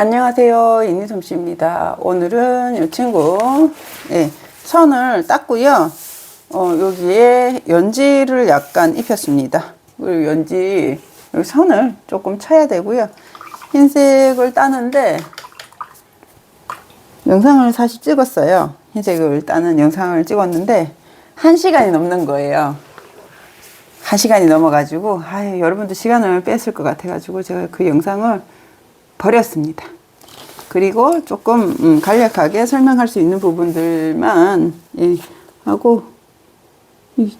안녕하세요. 이니솜씨입니다. 오늘은 이 친구, 예, 선을 땄고요. 어, 여기에 연지를 약간 입혔습니다. 그리고 연지, 여기 선을 조금 쳐야 되고요. 흰색을 따는데, 영상을 사실 찍었어요. 흰색을 따는 영상을 찍었는데, 한 시간이 넘는 거예요. 한 시간이 넘어가지고, 아유, 여러분도 시간을 뺐을 것 같아가지고, 제가 그 영상을 버렸습니다. 그리고 조금 음, 간략하게 설명할 수 있는 부분들만 예, 하고 이,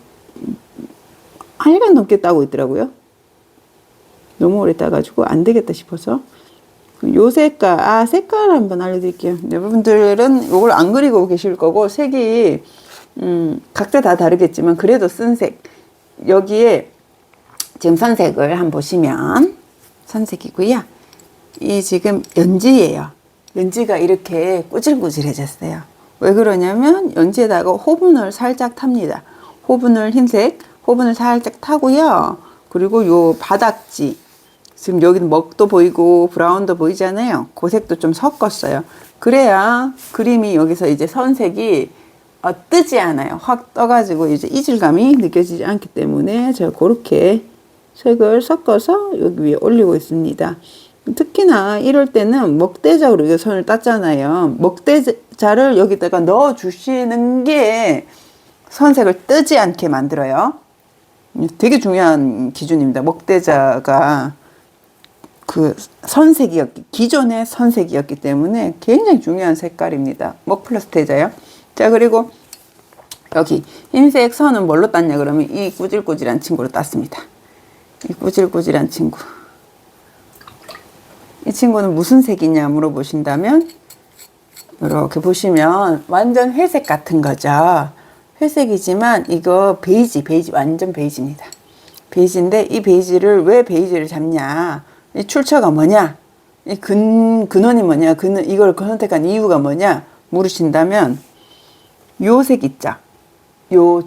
한 시간 넘게 따고 있더라고요. 너무 오래 따가지고 안 되겠다 싶어서 요 색깔 아 색깔 한번 알려드릴게요. 여러분들은 이걸 안 그리고 계실 거고 색이 음, 각자 다 다르겠지만 그래도 쓴 색 여기에 지금 선색을 한번 보시면 선색이고요. 이 지금 연지예요. 연지가 이렇게 꾸질꾸질해졌어요. 왜 그러냐면 연지에다가 호분을 살짝 탑니다. 호분을 흰색, 호분을 살짝 타고요. 그리고 요 바닥지, 지금 여기는 먹도 보이고 브라운도 보이잖아요. 그 색도 좀 섞었어요. 그래야 그림이 여기서 이제 선색이 어, 뜨지 않아요. 확 떠가지고 이제 이질감이 느껴지지 않기 때문에 제가 그렇게 색을 섞어서 여기 위에 올리고 있습니다. 특히나 이럴 때는 먹대자로 이거 선을 땄잖아요. 먹대자를 여기다가 넣어 주시는 게 선색을 뜨지 않게 만들어요. 되게 중요한 기준입니다. 먹대자가 그 선색이었기, 기존의 선색이었기 때문에 굉장히 중요한 색깔입니다. 먹 플러스 대자요. 자, 그리고 여기 흰색 선은 뭘로 땄냐 그러면 이 꾸질꾸질한 친구로 땄습니다. 이 꾸질꾸질한 친구. 이 친구는 무슨 색이냐 물어보신다면 이렇게 보시면 완전 회색 같은 거죠. 회색이지만 이거 베이지, 베이지 완전 베이지입니다. 베이지인데 이 베이지를 왜 베이지를 잡냐? 이 출처가 뭐냐? 이 근, 근원이 뭐냐? 근, 이걸 선택한 이유가 뭐냐? 물으신다면 요 색 있죠? 요,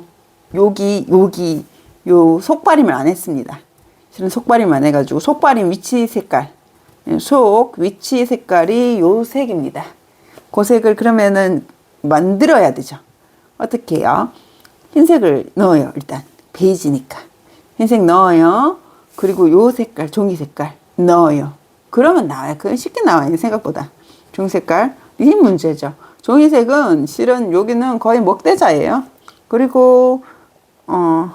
여기, 여기, 요 속발임을 안 했습니다. 실은 속발임 안 해가지고 속발임 위치 색깔 속 위치 색깔이 요 색입니다. 그 색을 그러면은 만들어야 되죠. 어떻게 해요? 흰색을 넣어요. 일단 베이지니까 흰색 넣어요. 그리고 요 색깔 종이 색깔 넣어요. 그러면 나와요. 그건 쉽게 나와요. 생각보다 종이 색깔 이 문제죠. 종이색은 실은 여기는 거의 먹대자예요. 그리고 어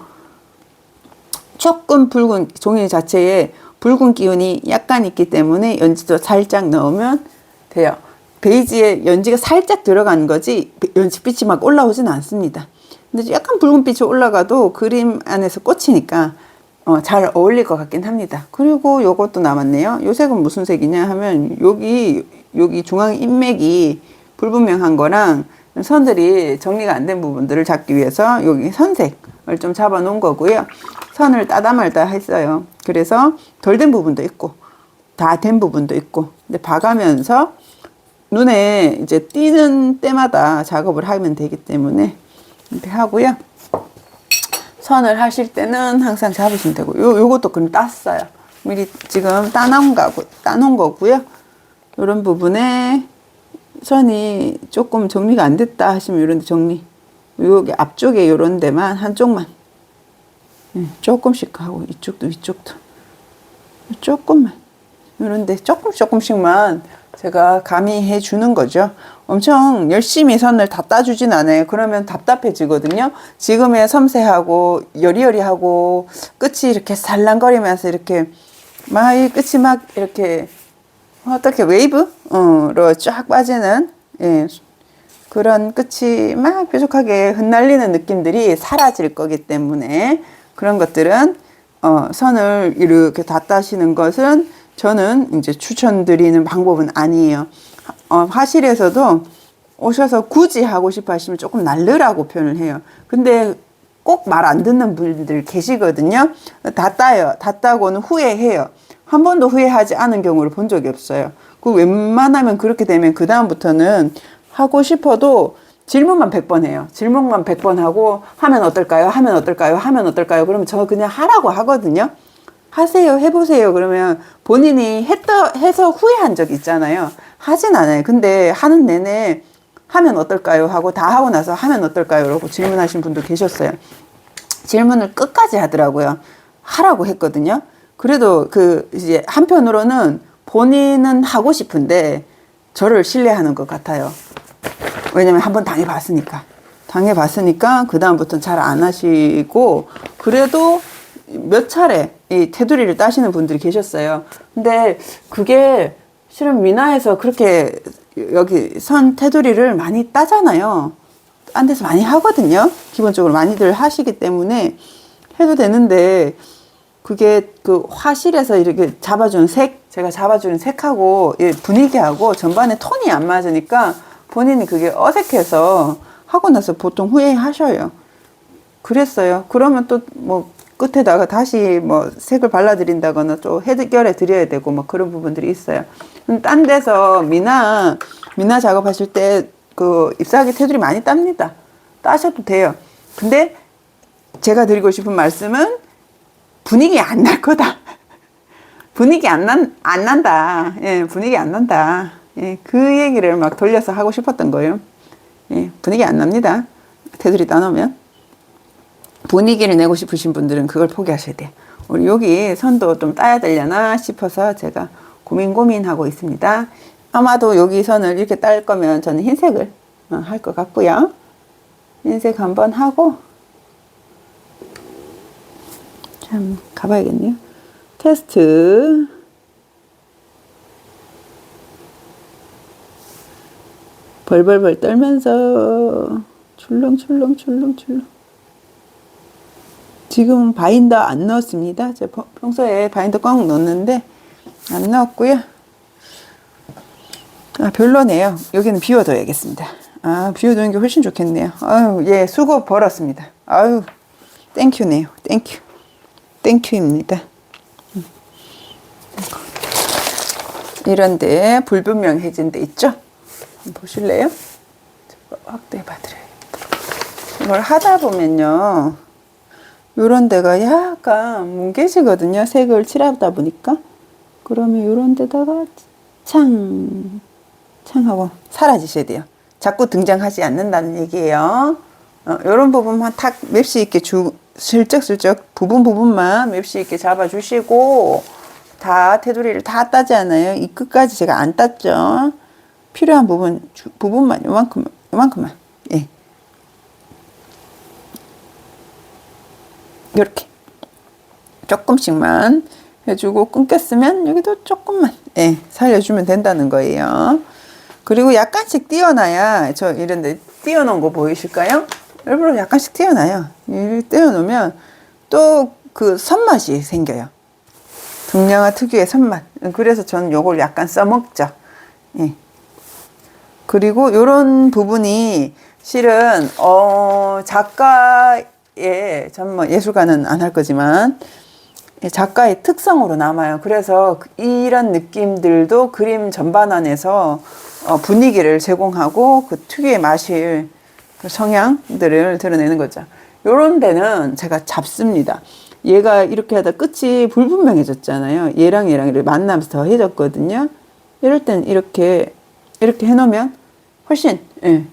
조금 붉은 종이 자체에 붉은 기운이 약간 있기 때문에 연지도 살짝 넣으면 돼요. 베이지에 연지가 살짝 들어간 거지 연지빛이 막 올라오진 않습니다. 근데 약간 붉은빛이 올라가도 그림 안에서 꽂히니까 어, 잘 어울릴 것 같긴 합니다. 그리고 요것도 남았네요. 요 색은 무슨 색이냐 하면 여기 여기 중앙 인맥이 불분명한 거랑 선들이 정리가 안 된 부분들을 잡기 위해서 여기 선색을 좀 잡아 놓은 거고요. 선을 따다 말다 했어요. 그래서 덜 된 부분도 있고 다 된 부분도 있고 근데 봐가면서 눈에 이제 띄는 때마다 작업을 하면 되기 때문에 이렇게 하고요. 선을 하실 때는 항상 잡으시면 되고 요 요것도 그럼 땄어요. 미리 지금 따놓은 거고 따놓은 거고요. 이런 부분에 선이 조금 정리가 안 됐다 하시면 이런 데 정리. 여기 앞쪽에 이런 데만 한쪽만 음, 조금씩 하고 이쪽도 이쪽도 조금만 이런데 조금 조금씩만 제가 가미해 주는 거죠. 엄청 열심히 선을 다 따주진 않아요. 그러면 답답해지거든요. 지금의 섬세하고 여리여리하고 끝이 이렇게 살랑거리면서 이렇게 막 이 끝이 막 이렇게 어떻게 웨이브로 쫙 빠지는 예, 그런 끝이 막 뾰족하게 흩날리는 느낌들이 사라질 거기 때문에 그런 것들은 어, 선을 이렇게 다 따시는 것은 저는 이제 추천드리는 방법은 아니에요. 어, 화실에서도 오셔서 굳이 하고 싶어 하시면 조금 날르라고 표현을 해요. 근데 꼭 말 안 듣는 분들 계시거든요. 다 따요. 다 따고는 후회해요. 한 번도 후회하지 않은 경우를 본 적이 없어요. 그 웬만하면 그렇게 되면 그다음부터는 하고 싶어도 질문만 100번 해요. 질문만 100번 하고 하면 어떨까요? 하면 어떨까요? 하면 어떨까요? 그러면 저 그냥 하라고 하거든요. 하세요, 해보세요. 그러면 본인이 했다, 해서 후회한 적 있잖아요. 하진 않아요. 근데 하는 내내 하면 어떨까요? 하고 다 하고 나서 하면 어떨까요? 라고 질문하신 분도 계셨어요. 질문을 끝까지 하더라고요. 하라고 했거든요. 그래도 그 이제 한편으로는 본인은 하고 싶은데 저를 신뢰하는 것 같아요. 왜냐면 한번 당해봤으니까. 당해봤으니까 그다음부터는 잘 안 하시고 그래도 몇 차례 이 테두리를 따시는 분들이 계셨어요. 근데 그게 실은 미나에서 그렇게 여기 선 테두리를 많이 따잖아요. 딴 데서 많이 하거든요. 기본적으로 많이들 하시기 때문에 해도 되는데 그게 그 화실에서 이렇게 잡아주는 색, 제가 잡아주는 색하고 이 분위기하고 전반의 톤이 안 맞으니까 본인이 그게 어색해서 하고 나서 보통 후회하셔요. 그랬어요. 그러면 또 뭐 끝에다가 다시 뭐 색을 발라드린다거나 또 해결해 드려야 되고 뭐 그런 부분들이 있어요. 음, 딴 데서 미나 미나 작업하실 때 그 잎사귀 테두리 많이 땁니다. 따셔도 돼요. 근데 제가 드리고 싶은 말씀은 분위기 안 날 거다. 분위기 안 난, 안 난다. 예, 분위기 안 난다. 예, 그 얘기를 막 돌려서 하고 싶었던 거예요. 예, 분위기 안 납니다. 테두리 따놓으면. 분위기를 내고 싶으신 분들은 그걸 포기하셔야 돼요. 우리 여기 선도 좀 따야 되려나 싶어서 제가 고민 고민하고 있습니다. 아마도 여기 선을 이렇게 딸 거면 저는 흰색을 어, 할것 같고요. 흰색 한번 하고 참 가봐야겠네요. 테스트 벌벌벌 떨면서 출렁출렁 출렁출렁 지금 바인더 안 넣었습니다. 제가 평소에 바인더 꽉 넣었는데 안 넣었고요. 아 별로네요. 여기는 비워둬야겠습니다. 아 비워두는 게 훨씬 좋겠네요. 아유 예 수고 벌었습니다. 아유 땡큐네요. 땡큐 땡큐입니다. 음. 이런데 불분명해진 데 있죠? 보실래요? 확대해 봐드려야겠다. 이걸 하다 보면요. 요런 데가 약간 뭉개지거든요. 색을 칠하다 보니까. 그러면 요런 데다가 창, 창하고 사라지셔야 돼요. 자꾸 등장하지 않는다는 얘기예요. 어, 요런 부분만 탁 맵시 있게 주, 슬쩍슬쩍 부분 부분만 맵시 있게 잡아주시고 다 테두리를 다 따지 않아요. 이 끝까지 제가 안 땄죠. 필요한 부분 주, 부분만 요만큼 요만큼만 예 이렇게 조금씩만 해주고 끊겼으면 여기도 조금만 예 살려주면 된다는 거예요. 그리고 약간씩 띄어놔야 저 이런데 띄어놓은 거 보이실까요? 일부러 약간씩 띄어놔요. 이 띄어놓으면 또 그 선맛이 생겨요. 등량화 특유의 선맛. 그래서 저는 요걸 약간 써먹죠. 예. 그리고 요런 부분이 실은 어 작가의 전뭐 예술가는 안 할 거지만 예, 작가의 특성으로 남아요. 그래서 그 이런 느낌들도 그림 전반 안에서 어 분위기를 제공하고 그 특유의 마실 그 성향들을 드러내는 거죠. 요런 데는 제가 잡습니다. 얘가 이렇게 하다 끝이 불분명해졌잖아요. 얘랑 얘랑 만나면서 더 해졌거든요. 이럴 땐 이렇게 이렇게 해놓으면 훨씬 예,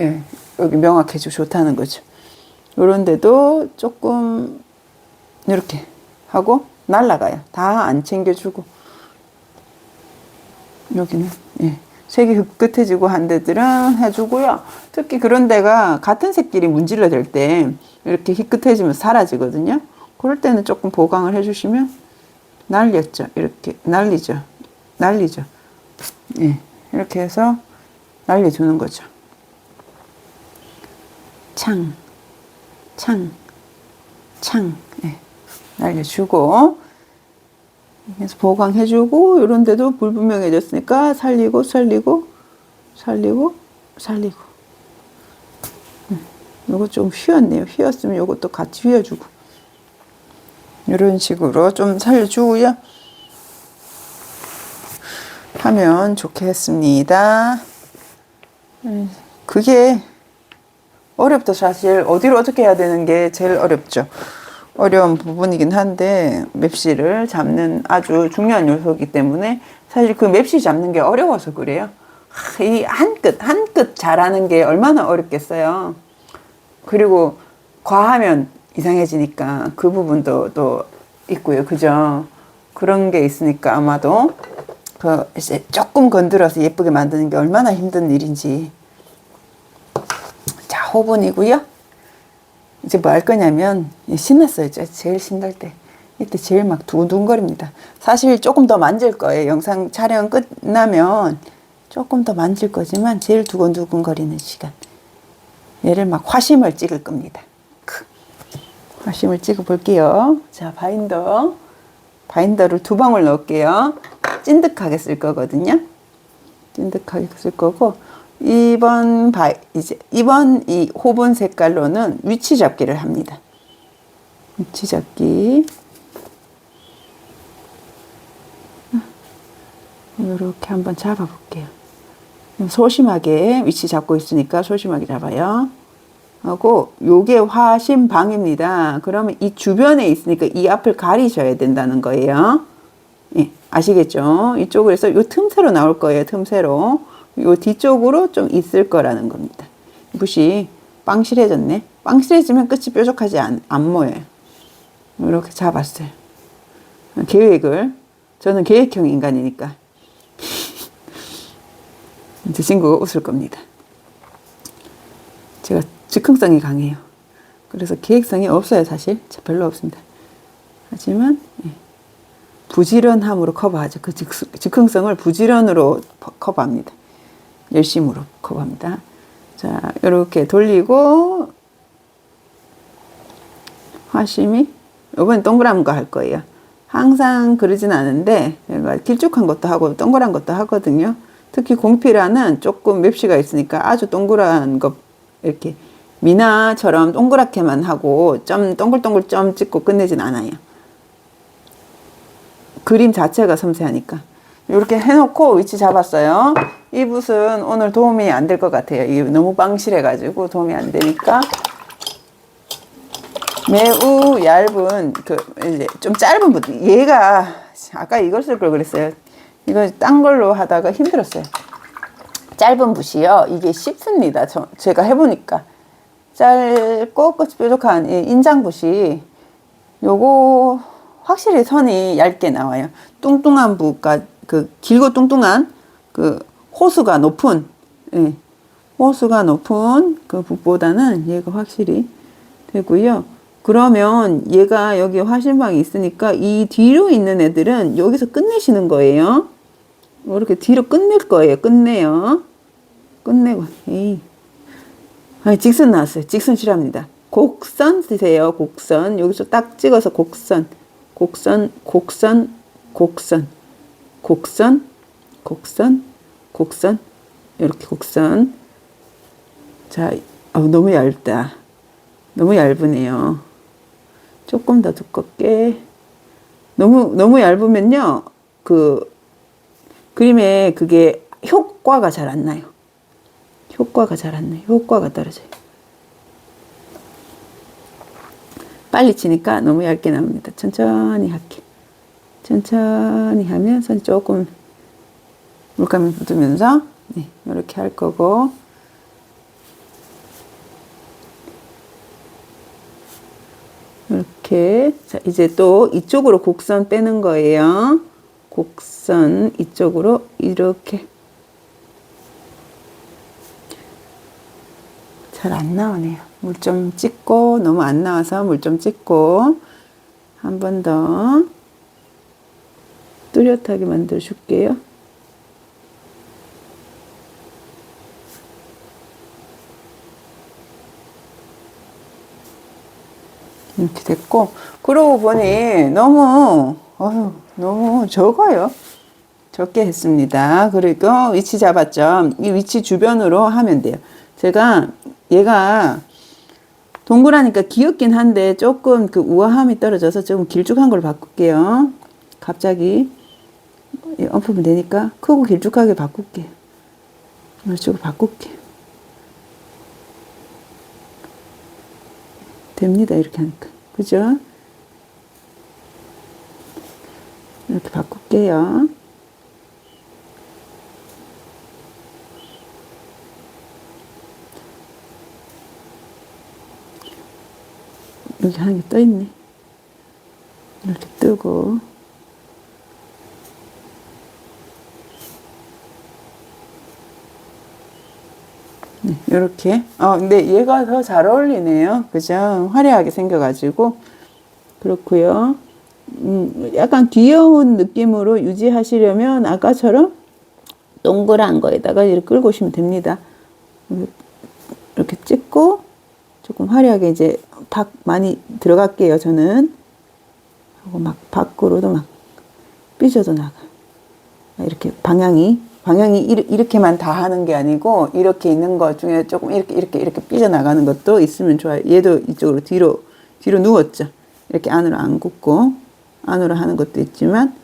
예, 여기 명확해지고 좋다는 거죠. 요런데도 조금 이렇게 하고 날라가요. 다 안 챙겨주고 여기는 예, 색이 흡긋해지고 한 데들은 해주고요. 특히 그런 데가 같은 색끼리 문질러 될 때 이렇게 희끗해지면 사라지거든요. 그럴 때는 조금 보강을 해주시면 날렸죠. 이렇게 날리죠. 날리죠. 예, 이렇게 해서 날려주는 거죠. 창, 창, 창, 예, 날려주고, 그래서 보강해주고, 이런 데도 불분명해졌으니까 살리고, 살리고, 살리고, 살리고. 음, 요거 좀 휘었네요. 휘었으면 요것도 같이 휘어주고. 이런 식으로 좀 살려주고요. 하면 좋겠습니다. 음, 그게 어렵다 사실 어디를 어떻게 해야 되는 게 제일 어렵죠. 어려운 부분이긴 한데 맵시를 잡는 아주 중요한 요소이기 때문에 사실 그 맵시 잡는 게 어려워서 그래요. 이 한 끗 한 끗 잘하는 게 얼마나 어렵겠어요. 그리고 과하면 이상해지니까 그 부분도 또 있고요. 그죠? 그런 게 있으니까 아마도 그 이제 조금 건드려서 예쁘게 만드는 게 얼마나 힘든 일인지. 자, 호분이고요. 이제 뭐 할 거냐면 신났어요. 제- 제일 신날 때. 이때 제일 막 두근두근거립니다. 사실 조금 더 만질 거예요. 영상 촬영 끝나면 조금 더 만질 거지만 제일 두근두근거리는 시간. 얘를 막 화심을 찍을 겁니다. 크. 화심을 찍어 볼게요. 자, 바인더. 바인더를 두 방울 넣을게요. 찐득하게 쓸 거거든요. 찐득하게 쓸 거고 이번 바 이제 이번 이 호분 색깔로는 위치 잡기를 합니다. 위치 잡기. 이렇게 한번 잡아 볼게요. 소심하게 위치 잡고 있으니까 소심하게 잡아요. 하고 요게 화심방입니다. 그러면 이 주변에 있으니까 이 앞을 가리셔야 된다는 거예요. 예, 아시겠죠? 해서 요 틈새로 나올 거예요. 틈새로. 요 뒤쪽으로 좀 있을 거라는 겁니다. 붓이 빵실해졌네. 빵실해지면 끝이 뾰족하지 않, 안 모여요. 이렇게 잡았어요. 계획을. 저는 계획형 인간이니까. 제 친구가 웃을 겁니다. 제가 즉흥성이 강해요. 그래서 계획성이 없어요, 사실. 저 별로 없습니다. 하지만, 예. 부지런함으로 커버하죠. 그 즉, 즉흥성을 부지런으로 퍼- 커버합니다. 열심으로 커버합니다. 자, 이렇게 돌리고, 화심이, 이번엔 동그란 거 할 거예요. 항상 그러진 않은데, 길쭉한 것도 하고 동그란 것도 하거든요. 특히 공피라는 조금 맵시가 있으니까 아주 동그란 거, 이렇게 미나처럼 동그랗게만 하고 점, 동글동글 점 찍고 끝내진 않아요. 그림 자체가 섬세하니까. 이렇게 해놓고 위치 잡았어요. 이 붓은 오늘 도움이 안 될 것 같아요. 이게 너무 빵실해 가지고 도움이 안 되니까. 매우 얇은, 그, 이제 좀 짧은 붓. 얘가, 아까 이걸 쓸 걸 그랬어요. 이거 딴 걸로 하다가 힘들었어요. 짧은 붓이요. 이게 쉽습니다. 저, 제가 해보니까. 짧고 끝이 뾰족한 이 인장 붓이 요거 확실히 선이 얇게 나와요. 뚱뚱한 붓과 그 길고 뚱뚱한 그 호수가 높은 예, 호수가 높은 그 붓보다는 얘가 확실히 되고요. 그러면 얘가 여기 화신방이 있으니까 이 뒤로 있는 애들은 여기서 끝내시는 거예요. 이렇게 뒤로 끝낼 거예요. 끝내요. 끝내고 에이. 아, 직선 나왔어요. 직선 싫어합니다. 곡선 쓰세요. 곡선. 여기서 딱 찍어서 곡선. 곡선, 곡선, 곡선. 곡선, 곡선, 곡선. 이렇게 곡선. 자, 어, 너무 얇다. 너무 얇으네요. 조금 더 두껍게. 너무, 너무 얇으면요. 그, 그림에 그게 효과가 잘 안 나요. 효과가 잘 안 나요. 효과가 떨어져요. 빨리 치니까 너무 얇게 나옵니다. 천천히 할게. 천천히 하면 손 조금 물감을 묻으면서 네, 이렇게 할 거고 이렇게 자 이제 또 이쪽으로 곡선 빼는 거예요. 곡선 이쪽으로 이렇게 잘 안 나오네요. 물 좀 찍고 너무 안 나와서 물 좀 찍고 한 번 더 뚜렷하게 만들어 줄게요. 이렇게 됐고 그러고 보니 너무 어휴 너무 적어요. 적게 했습니다. 그리고 위치 잡았죠. 이 위치 주변으로 하면 돼요. 제가 얘가 동그라니까 귀엽긴 한데 조금 그 우아함이 떨어져서 좀 길쭉한 걸 바꿀게요. 갑자기 엎으면 되니까 크고 길쭉하게 바꿀게. 이쪽으로 바꿀게. 됩니다. 이렇게 하니까. 그죠? 이렇게 바꿀게요. 여기 하나 게떠 있네. 이렇게 뜨고. 네, 이렇게. 어, 근데 얘가 더 잘 어울리네요. 그죠? 화려하게 생겨가지고. 그렇고요. 음, 약간 귀여운 느낌으로 유지하시려면 아까처럼 동그란 거에다가 이렇게 끌고 오시면 됩니다. 이렇게 찍고 조금 화려하게 이제 박 많이 들어갈게요. 저는 하고 막 밖으로도 막 삐져도 나가. 이렇게 방향이 방향이 이렇게만 다 하는 게 아니고 이렇게 있는 것 중에 조금 이렇게 이렇게 이렇게 삐져 나가는 것도 있으면 좋아요. 얘도 이쪽으로 뒤로 뒤로 누웠죠. 이렇게 안으로 안 굽고 안으로 하는 것도 있지만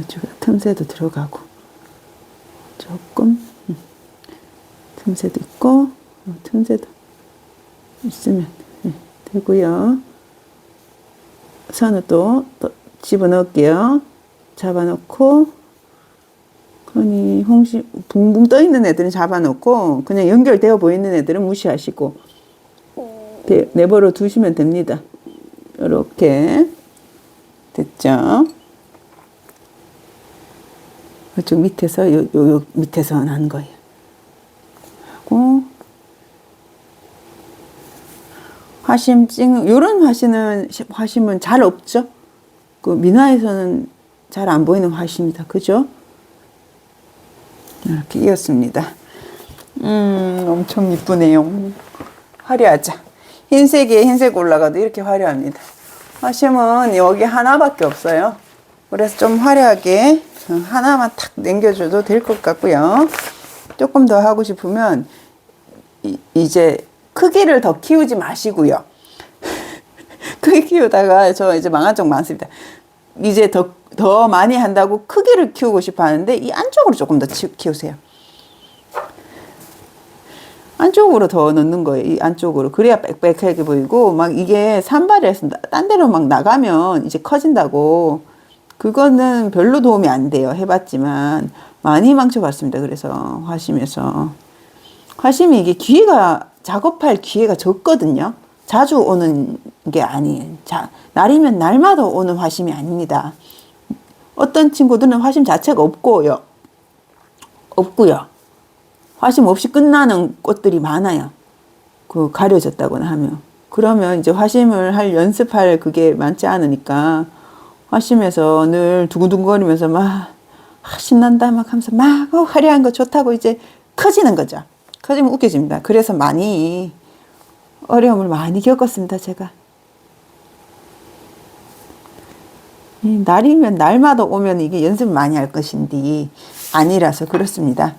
이쪽에 틈새도 들어가고 조금 음, 틈새도 있고 어, 틈새도 있으면 예, 되고요. 선을 또, 또 집어넣을게요. 잡아놓고 흔히 홍시 붕붕 떠 있는 애들은 잡아놓고 그냥 연결되어 보이는 애들은 무시하시고 대- 내버려 두시면 됩니다. 이렇게 됐죠? 이쪽 밑에서 요, 요, 요 밑에서 난 거예요. 하고 화심 찍 요런 화심은 화심은 잘 없죠. 그 민화에서는 잘 안 보이는 화심이다. 그죠? 이렇게 이었습니다. 음, 엄청 이쁘네요. 화려하죠. 흰색에 흰색 올라가도 이렇게 화려합니다. 화심은 여기 하나밖에 없어요. 그래서 좀 화려하게 하나만 탁 남겨줘도 될 것 같고요. 조금 더 하고 싶으면 이, 이제 크기를 더 키우지 마시고요. 크게 키우다가 저 이제 망한 적 많습니다. 이제 더, 더 많이 한다고 크기를 키우고 싶어 하는데 이 안쪽으로 조금 더 치- 키우세요. 안쪽으로 더 넣는 거예요. 이 안쪽으로. 그래야 빽빽하게 보이고, 막 이게 산발에서 나- 딴 데로 막 나가면 이제 커진다고. 그거는 별로 도움이 안 돼요. 해봤지만. 많이 망쳐봤습니다. 그래서 화심에서. 화심이 이게 기회가, 작업할 기회가 적거든요. 자주 오는 게 아니에요. 자, 날이면 날마다 오는 화심이 아닙니다. 어떤 친구들은 화심 자체가 없고요. 없고요. 화심 없이 끝나는 꽃들이 많아요. 그 가려졌다거나 하면. 그러면 이제 화심을 할 연습할 그게 많지 않으니까 화심에서 늘 두근두근거리면서 막 아, 신난다 막 하면서 막 어, 화려한 거 좋다고 이제 커지는 거죠. 커지면 웃겨집니다. 그래서 많이 어려움을 많이 겪었습니다. 제가. 이 날이면 날마다 오면 이게 연습 많이 할 것인데 아니라서 그렇습니다.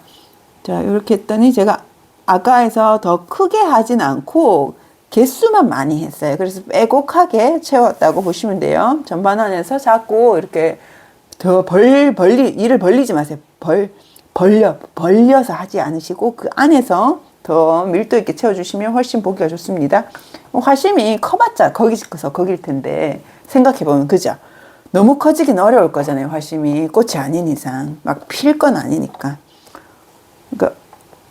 자, 이렇게 했더니 제가 아까에서 더 크게 하진 않고 개수만 많이 했어요. 그래서 빼곡하게 채웠다고 보시면 돼요. 전반원에서 자꾸 이렇게 더 벌, 벌리, 일을 벌리지 마세요. 벌, 벌려, 벌려서 하지 않으시고 그 안에서 더 밀도 있게 채워주시면 훨씬 보기가 좋습니다. 화심이 커봤자 거기서 거길 텐데 생각해보면 그죠? 너무 커지긴 어려울 거잖아요. 화심이 꽃이 아닌 이상 막 필 건 아니니까. 그러니까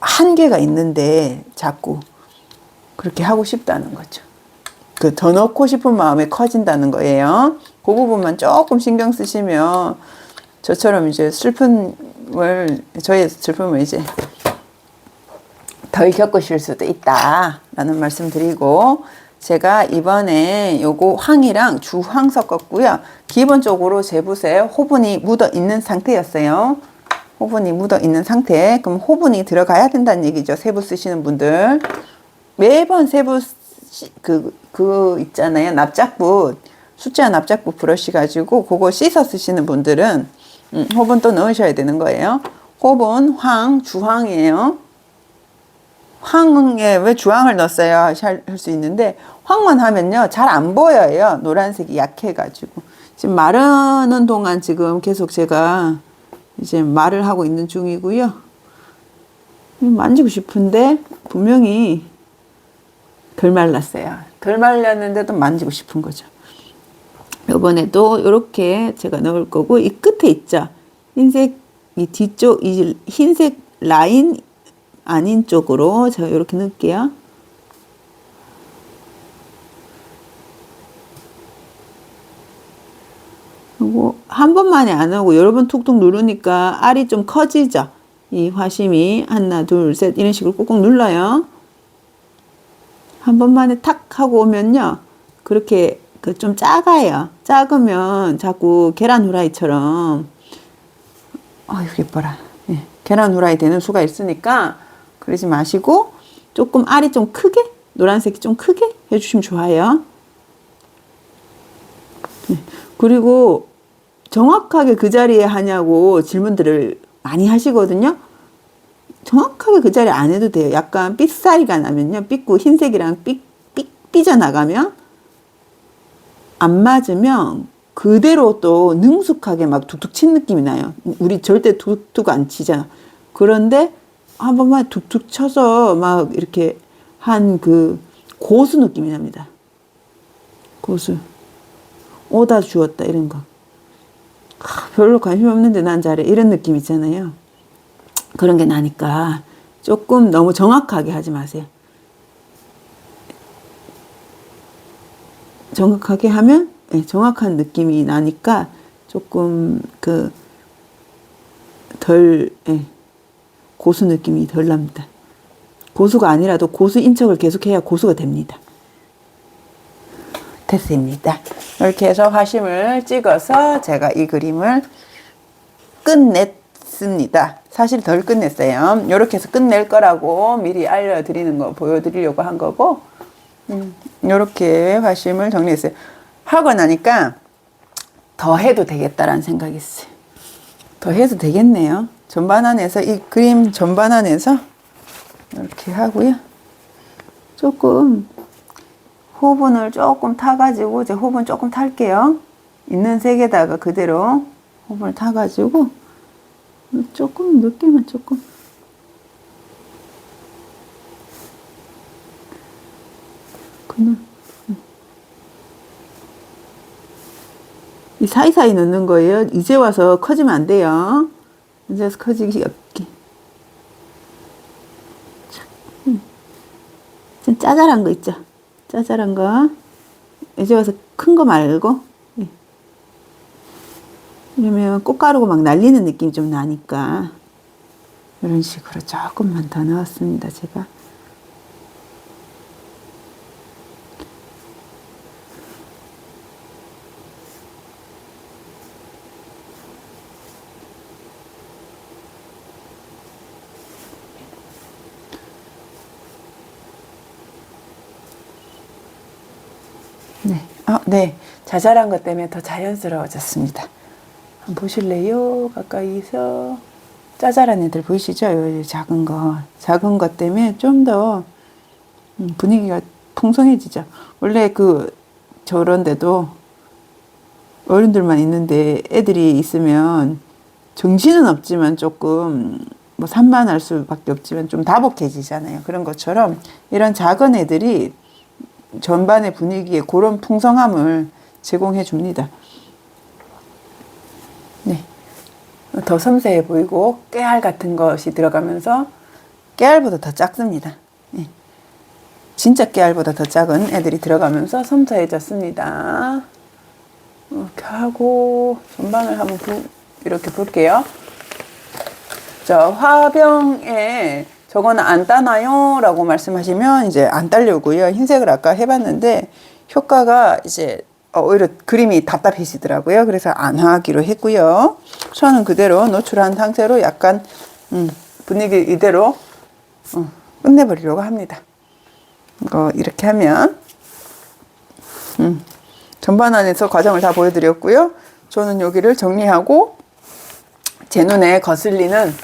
한계가 있는데 자꾸 그렇게 하고 싶다는 거죠. 그 더 넣고 싶은 마음이 커진다는 거예요. 그 부분만 조금 신경 쓰시면 저처럼 이제 슬픔을 저의 슬픔을 이제 덜 겪으실 수도 있다라는 말씀 드리고 제가 이번에 요거 황이랑 주황 섞었고요. 기본적으로 제 붓에 호분이 묻어 있는 상태였어요. 호분이 묻어 있는 상태. 그럼 호분이 들어가야 된다는 얘기죠. 세부 쓰시는 분들. 매번 세부 시- 그, 그 있잖아요. 납작붓. 숫자 납작붓 브러쉬 가지고 그거 씻어 쓰시는 분들은 음, 호분 또 넣으셔야 되는 거예요. 호분, 황, 주황이에요. 황에 왜 주황을 넣었어요? 할 수 있는데 황만 하면요 잘 안 보여요. 노란색이 약해가지고 지금 마르는 동안 지금 계속 제가 이제 말을 하고 있는 중이고요. 만지고 싶은데 분명히 덜 말랐어요. 덜 말랐는데도 만지고 싶은 거죠. 이번에도 이렇게 제가 넣을 거고 이 끝에 있죠. 흰색 이 뒤쪽 이 흰색 라인 아닌 쪽으로 제가 이렇게 넣을게요. 그리고 한 번만에 안 하고 여러 번 툭툭 누르니까 알이 좀 커지죠. 이 화심이 하나 둘 셋 이런 식으로 꾹꾹 눌러요. 한 번만에 탁 하고 오면요. 그렇게 그 좀 작아요. 작으면 자꾸 계란 후라이처럼 아유 예뻐라. 예, 계란 후라이 되는 수가 있으니까 그러지 마시고 조금 알이 좀 크게 노란색이 좀 크게 해주시면 좋아요. 예, 그리고 정확하게 그 자리에 하냐고 질문들을 많이 하시거든요. 정확하게 그 자리에 안 해도 돼요. 약간 삑사리가 나면요. 삐고 흰색이랑 삐, 삐, 삐져나가면 안 맞으면 그대로 또 능숙하게 막 툭툭 친 느낌이 나요. 우리 절대 툭툭 안 치잖아. 그런데 한 번만 툭툭 쳐서 막 이렇게 한 그 고수 느낌이 납니다. 고수. 오다 주었다 이런 거. 아, 별로 관심 없는데 난 잘해 이런 느낌 있잖아요. 그런 게 나니까 조금 너무 정확하게 하지 마세요. 정확하게 하면 예, 정확한 느낌이 나니까 조금 그덜 예, 고수 느낌이 덜 납니다. 고수가 아니라도 고수 인척을 계속해야 고수가 됩니다. 됐습니다. 이렇게 해서 화심을 찍어서 제가 이 그림을 끝냈습니다. 사실 덜 끝냈어요. 이렇게 해서 끝낼 거라고 미리 알려드리는 거 보여드리려고 한 거고 음, 이렇게 화심을 정리했어요. 하고 나니까 더 해도 되겠다라는 생각이 있어요. 더 해도 되겠네요. 전반 안에서 이 그림 전반 안에서 이렇게 하고요. 조금 호분을 조금 타가지고 제 호분 조금 탈게요. 있는 색에다가 그대로 호분을 타가지고 조금 늦게만 조금 그냥 이 사이사이 넣는 거예요. 이제 와서 커지면 안 돼요. 이제 와서 커지기 없게. 좀 짜잘한 거 있죠? 짜잘한 거. 이제 와서 큰 거 말고. 예. 이러면 꽃가루가 막 날리는 느낌이 좀 나니까. 이런 식으로 조금만 더 넣었습니다, 제가. 네. 어, 네. 자잘한 것 때문에 더 자연스러워졌습니다. 한번 보실래요? 가까이서. 짜잘한 애들 보이시죠? 요 작은 거. 작은 것 때문에 좀더 음, 분위기가 풍성해지죠. 원래 그, 저런 데도 어른들만 있는데 애들이 있으면 정신은 없지만 조금 뭐 산만할 수밖에 없지만 좀 다복해지잖아요. 그런 것처럼 이런 작은 애들이 전반의 분위기에 그런 풍성함을 제공해 줍니다. 네. 더 섬세해 보이고 깨알 같은 것이 들어가면서 깨알보다 더 작습니다. 네. 진짜 깨알보다 더 작은 애들이 들어가면서 섬세해졌습니다. 이렇게 하고 전반을 한번 부, 이렇게 볼게요. 자, 화병에 저거는 안 따나요? 라고 말씀하시면 이제 안 따려고요. 흰색을 아까 해봤는데 효과가 이제 어, 오히려 그림이 답답해지더라고요. 그래서 안 하기로 했고요. 선은 그대로 노출한 상태로 약간 음, 분위기 이대로 어, 끝내버리려고 합니다. 이거 이렇게 하면 음, 전반 안에서 과정을 다 보여드렸고요. 저는 여기를 정리하고 제 눈에 거슬리는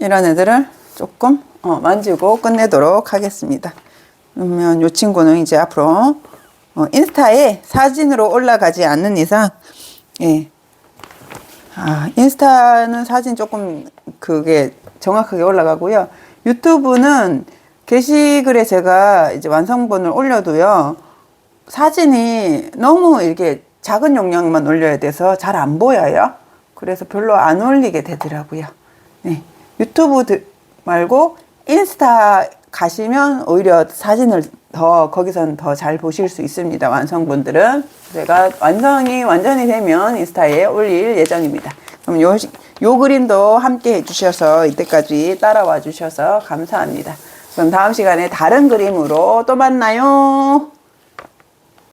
이런 애들을 조금 어, 만지고 끝내도록 하겠습니다. 그러면 이 친구는 이제 앞으로 어, 인스타에 사진으로 올라가지 않는 이상, 예. 아, 인스타는 사진 조금 그게 정확하게 올라가고요. 유튜브는 게시글에 제가 이제 완성본을 올려도요. 사진이 너무 이렇게 작은 용량만 올려야 돼서 잘 안 보여요. 그래서 별로 안 올리게 되더라고요. 네. 유튜브 드- 말고 인스타 가시면 오히려 사진을 더 거기선 더 잘 보실 수 있습니다. 완성분들은 제가 완성이 완전히 되면 인스타에 올릴 예정입니다. 그럼 요, 시- 요 그림도 함께 해주셔서 이때까지 따라와 주셔서 감사합니다. 그럼 다음 시간에 다른 그림으로 또 만나요.